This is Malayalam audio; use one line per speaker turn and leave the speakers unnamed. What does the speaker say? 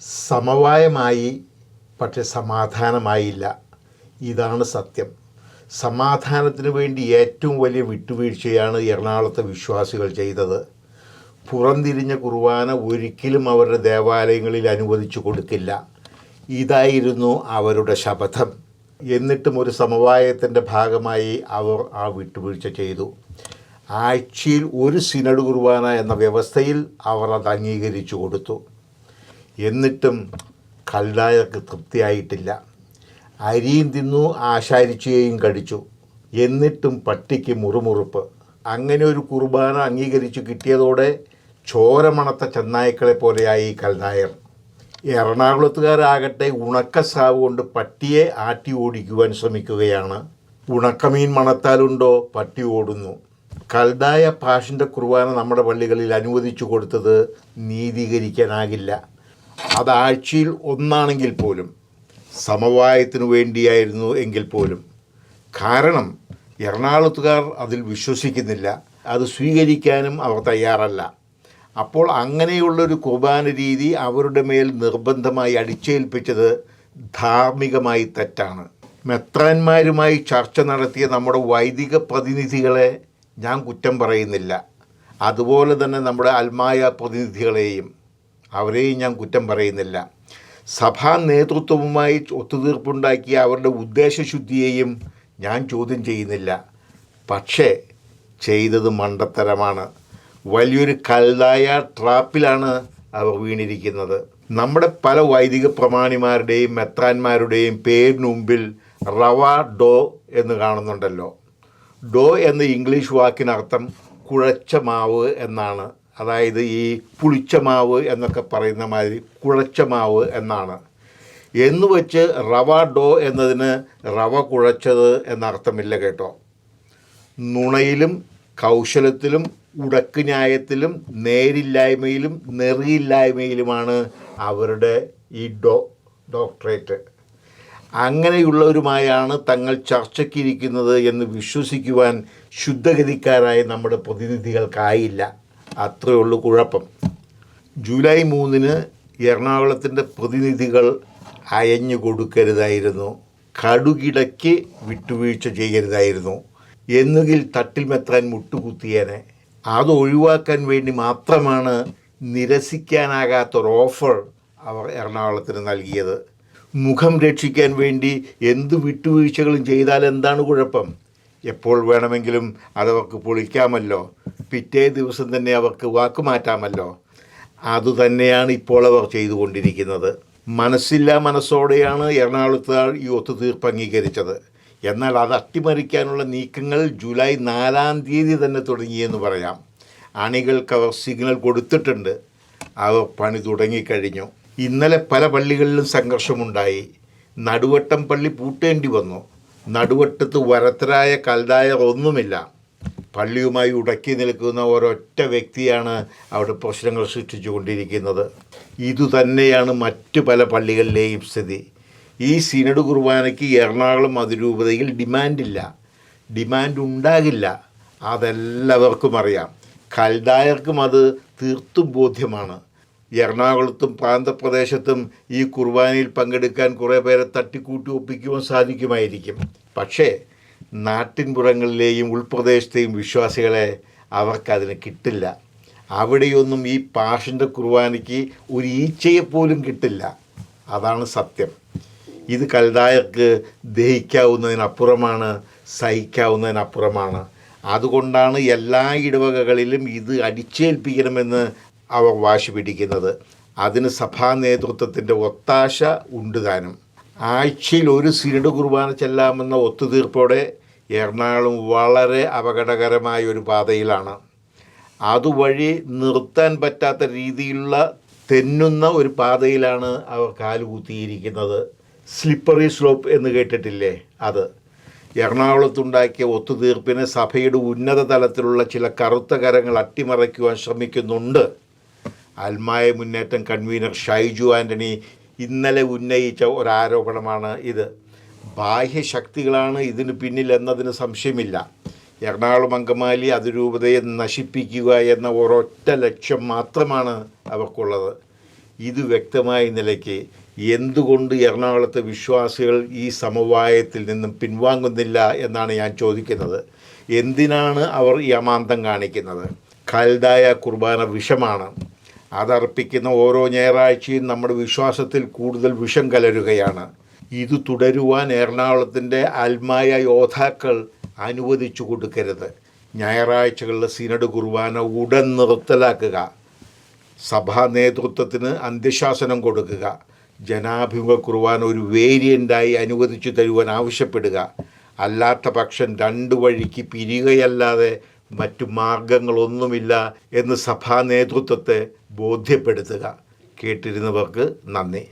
സമവായമായി പക്ഷെ സമാധാനമായില്ല. ഇതാണ് സത്യം. സമാധാനത്തിന് വേണ്ടി ഏറ്റവും വലിയ വിട്ടുവീഴ്ചയാണ് എറണാകുളത്തെ വിശ്വാസികൾ ചെയ്തത്. പുറംതിരിഞ്ഞ കുർബാന ഒരിക്കലും അവരുടെ ദേവാലയങ്ങളിൽ അനുവദിച്ചു കൊടുക്കില്ല ഇതായിരുന്നു അവരുടെ ശപഥം. എന്നിട്ടും ഒരു സമവായത്തിന്റെ ഭാഗമായി അവർ ആ വിട്ടുവീഴ്ച ചെയ്തു. ആഴ്ചയിൽ ഒരു സിനഡ് കുർബാന എന്ന വ്യവസ്ഥയിൽ അവർ അത് അംഗീകരിച്ചു കൊടുത്തു. എന്നിട്ടും കല്ലായർക്ക് തൃപ്തിയായിട്ടില്ല. അരിയും തിന്നു ആശാരിച്ചുകയും കടിച്ചു. എന്നിട്ടും പട്ടിക്ക് മുറുമുറുപ്പ്. അങ്ങനെ ഒരു കുർബാന അംഗീകരിച്ചു കിട്ടിയതോടെ ചോരമണത്ത ചെന്നായ്ക്കളെ പോലെയായി കൽനായർ. എറണാകുളത്തുകാരാകട്ടെ ഉണക്കസാവ് കൊണ്ട് പട്ടിയെ ആട്ടി ഓടിക്കുവാൻ ശ്രമിക്കുകയാണ്. ഉണക്കമീൻ മണത്താലുണ്ടോ? പട്ടി ഓടുന്നു. കൽതായ പാഷിന്റെ കുർബാന നമ്മുടെ പള്ളികളിൽ അനുവദിച്ചു കൊടുത്തത് നീതീകരിക്കാനാകില്ല. അത് ആഴ്ചയിൽ ഒന്നാണെങ്കിൽ പോലും സമവായത്തിനു വേണ്ടിയായിരുന്നു എങ്കിൽ പോലും. കാരണം എറണാകുളത്തുകാർ അതിൽ വിശ്വസിക്കുന്നില്ല. അത് സ്വീകരിക്കാനും അവർ തയ്യാറല്ല. അപ്പോൾ അങ്ങനെയുള്ളൊരു കുർബാന രീതി അവരുടെ മേൽ നിർബന്ധമായി അടിച്ചേൽപ്പിച്ചത് ധാർമ്മികമായി തെറ്റാണ്. മെത്രാന്മാരുമായി ചർച്ച നടത്തിയ നമ്മുടെ വൈദിക പ്രതിനിധികളെ ഞാൻ കുറ്റം പറയുന്നില്ല. അതുപോലെ തന്നെ നമ്മുടെ അൽമായ പ്രതിനിധികളെയും അവരെയും ഞാൻ കുറ്റം പറയുന്നില്ല. സഭാ നേതൃത്വവുമായി ഒത്തുതീർപ്പുണ്ടാക്കിയ അവരുടെ ഉദ്ദേശശുദ്ധിയെയും ഞാൻ ചോദ്യം ചെയ്യുന്നില്ല. പക്ഷേ ചെയ്തത് മണ്ടത്തരമാണ്. വലിയൊരു കൽതായ ട്രാപ്പിലാണ് അവർ വീണിരിക്കുന്നത്. നമ്മുടെ പല വൈദിക പ്രമാണിമാരുടെയും മെത്രാന്മാരുടെയും പേരിന് മുമ്പിൽ റവ ഡോ എന്ന് കാണുന്നുണ്ടല്ലോ. ഡോ എന്ന ഇംഗ്ലീഷ് വാക്കിനർത്ഥം കുഴച്ച മാവ് എന്നാണ്. അതായത് ഈ പുളിച്ച മാവ് എന്നൊക്കെ പറയുന്ന മാതിരി കുഴച്ച മാവ് എന്നാണ്. എന്ന് വെച്ച് റവ ഡോ എന്നതിന് റവ കുഴച്ചത് എന്നർത്ഥമില്ല കേട്ടോ. നുണയിലും കൗശലത്തിലും ഉടക്ക് ന്യായത്തിലും നേരില്ലായ്മയിലും നെറിയില്ലായ്മയിലുമാണ് അവരുടെ ഈ ഡോ ഡോക്ടറേറ്റ്. അങ്ങനെയുള്ളവരുമായാണ് തങ്ങൾ ചർച്ചയ്ക്കിരിക്കുന്നത് എന്ന് വിശ്വസിക്കുവാൻ ശുദ്ധഗതിക്കാരായ നമ്മുടെ പ്രതിനിധികൾക്കായില്ല. അത്രയേ ഉള്ളൂ കുഴപ്പം. ജൂലൈ മൂന്നിന് എറണാകുളത്തിന്റെ പ്രതിനിധികൾ അയഞ്ഞു കൊടുക്കരുതായിരുന്നു. കടുകിടയ്ക്ക് വിട്ടുവീഴ്ച ചെയ്യരുതായിരുന്നു. എന്നുകിൽ തട്ടിൽ മെത്താൻ മുട്ടുകുത്തിയേനെ. അത് ഒഴിവാക്കാൻ വേണ്ടി മാത്രമാണ് നിരസിക്കാനാകാത്തൊരു ഓഫർ അവർ എറണാകുളത്തിന് നൽകിയത്. മുഖം രക്ഷിക്കാൻ വേണ്ടി എന്ത് വിട്ടുവീഴ്ചകളും ചെയ്താൽ എന്താണ് കുഴപ്പം? എപ്പോൾ വേണമെങ്കിലും അതവർക്ക് പൊളിക്കാമല്ലോ. പിറ്റേ ദിവസം തന്നെ അവർക്ക് വാക്കുമാറ്റാമല്ലോ അതുതന്നെയാണ് ഇപ്പോൾ അവർ ചെയ്തുകൊണ്ടിരിക്കുന്നത്. മനസ്സില്ല മനസ്സോടെയാണ് എറണാകുളത്തുകാർ ഈ ഒത്തുതീർപ്പ് അംഗീകരിച്ചത്. എന്നാൽ അത് അട്ടിമറിക്കാനുള്ള നീക്കങ്ങൾ ജൂലൈ നാലാം തീയതി തന്നെ തുടങ്ങിയെന്ന് പറയാം. അണികൾക്ക് അവർ സിഗ്നൽ കൊടുത്തിട്ടുണ്ട്. അവർ പണി തുടങ്ങിക്കഴിഞ്ഞു. ഇന്നലെ പല പള്ളികളിലും സംഘർഷമുണ്ടായി. നടുവട്ടം പള്ളി പൂട്ടേണ്ടി വന്നു. നടുവട്ടത്ത് വരത്തരായ കൽതായ ഒന്നുമില്ല. പള്ളിയുമായി ഉടക്കി നിൽക്കുന്ന ഒരൊറ്റ വ്യക്തിയാണ് അവിടെ പ്രശ്നങ്ങൾ സൃഷ്ടിച്ചുകൊണ്ടിരിക്കുന്നത്. ഇതുതന്നെയാണ് മറ്റു പല പള്ളികളിലെയും സ്ഥിതി. ഈ സിനഡ് കുർബാനയ്ക്ക് എറണാകുളം അതിരൂപതയിൽ ഡിമാൻഡില്ല. ഡിമാൻഡ് ഉണ്ടാകില്ല. അതെല്ലാവർക്കും അറിയാം. കൽദായർക്കും അത് തീർത്തും ബോധ്യമാണ്. എറണാകുളത്തും പ്രാന്തപ്രദേശത്തും ഈ കുർബാനയിൽ പങ്കെടുക്കാൻ കുറേ പേരെ തട്ടിക്കൂട്ടി ഒപ്പിക്കുവാൻ സാധിക്കുമായിരിക്കും. പക്ഷേ നാട്ടിൻപുറങ്ങളിലെയും ഉൾപ്രദേശത്തെയും വിശ്വാസികളെ അവർക്കതിന് കിട്ടില്ല. അവിടെയൊന്നും ഈ പാഷന്റെ കുർബാനയ്ക്ക് ഒരു ഈച്ചയെപ്പോലും കിട്ടില്ല. അതാണ് സത്യം. ഇത് കൽദായർക്ക് ദഹിക്കാവുന്നതിനപ്പുറമാണ് സഹിക്കാവുന്നതിനപ്പുറമാണ്. അതുകൊണ്ടാണ് എല്ലാ ഇടവകകളിലും ഇത് അടിച്ചേൽപ്പിക്കണമെന്ന് അവർ വാശി പിടിക്കുന്നത്. അതിന് സഭാ നേതൃത്വത്തിന്റെ ഒത്താശ ഉണ്ട് താനും. ആഴ്ചയിൽ ഒരു സീഡ് കുർബാന ചെല്ലാമെന്ന ഒത്തുതീർപ്പോടെ എറണാകുളം വളരെ അപകടകരമായ ഒരു പാതയിലാണ്. അതുവഴി നിർത്താൻ പറ്റാത്ത രീതിയിലുള്ള തെന്നുന്ന ഒരു പാതയിലാണ് അവർ കാലുകുത്തിയിരിക്കുന്നത് സ്ലിപ്പറി സ്ലോപ്പ് എന്ന് കേട്ടിട്ടില്ലേ അത്? എറണാകുളത്തുണ്ടാക്കിയ ഒത്തുതീർപ്പിന് സഭയുടെ ഉന്നത തലത്തിലുള്ള ചില കറുത്ത കരങ്ങൾ അട്ടിമറയ്ക്കുവാൻ ശ്രമിക്കുന്നുണ്ട്. അൽമായ മുന്നേറ്റം കൺവീനർ ഷൈജു ആന്റണി ഇന്നലെ ഉന്നയിച്ച ഒരാരോപണമാണ് ഇത്. ബാഹ്യശക്തികളാണ് ഇതിന് പിന്നിൽ എന്നതിന് സംശയമില്ല. എറണാകുളം അങ്കമാലി അതിരൂപതയെ നശിപ്പിക്കുക എന്ന ഒരൊറ്റ ലക്ഷ്യം മാത്രമാണ് അവർക്കുള്ളത്. ഇത് വ്യക്തമായ നിലയ്ക്ക് എന്തുകൊണ്ട് എറണാകുളത്തെ വിശ്വാസികൾ ഈ സമവായത്തിൽ നിന്നും പിൻവാങ്ങുന്നില്ല എന്നാണ് ഞാൻ ചോദിക്കുന്നത്. എന്തിനാണ് അവർ ഈ അമാന്തം കാണിക്കുന്നത്? കൽതായ കുർബാന വിഷമാണ്. അതർപ്പിക്കുന്ന ഓരോ ഞായറാഴ്ചയും നമ്മുടെ വിശ്വാസത്തിൽ കൂടുതൽ വിഷം കലരുകയാണ്. ഇത് തുടരുവാൻ എറണാകുളത്തിന്റെ ആത്മായ യോദ്ധാക്കൾ അനുവദിച്ചു കൊടുക്കരുത്. ഞായറാഴ്ചകളിലെ സിനഡ് കുർബാന ഉടൻ നിർത്തലാക്കുക. സഭാ നേതൃത്വത്തിന് അന്ത്യശാസനം കൊടുക്കുക. ജനാഭിമുഖ കുർബാന ഒരു വേരിയന്റായി അനുവദിച്ചു തരുവാൻ ആവശ്യപ്പെടുക. അല്ലാത്ത പക്ഷം രണ്ടു വഴിക്ക് പിരികയല്ലാതെ മറ്റു മാർഗങ്ങളൊന്നുമില്ല എന്ന് സഭാ നേതൃത്വത്തെ ബോധ്യപ്പെടുത്തുക. കേട്ടിരുന്നവർക്ക് നന്ദി.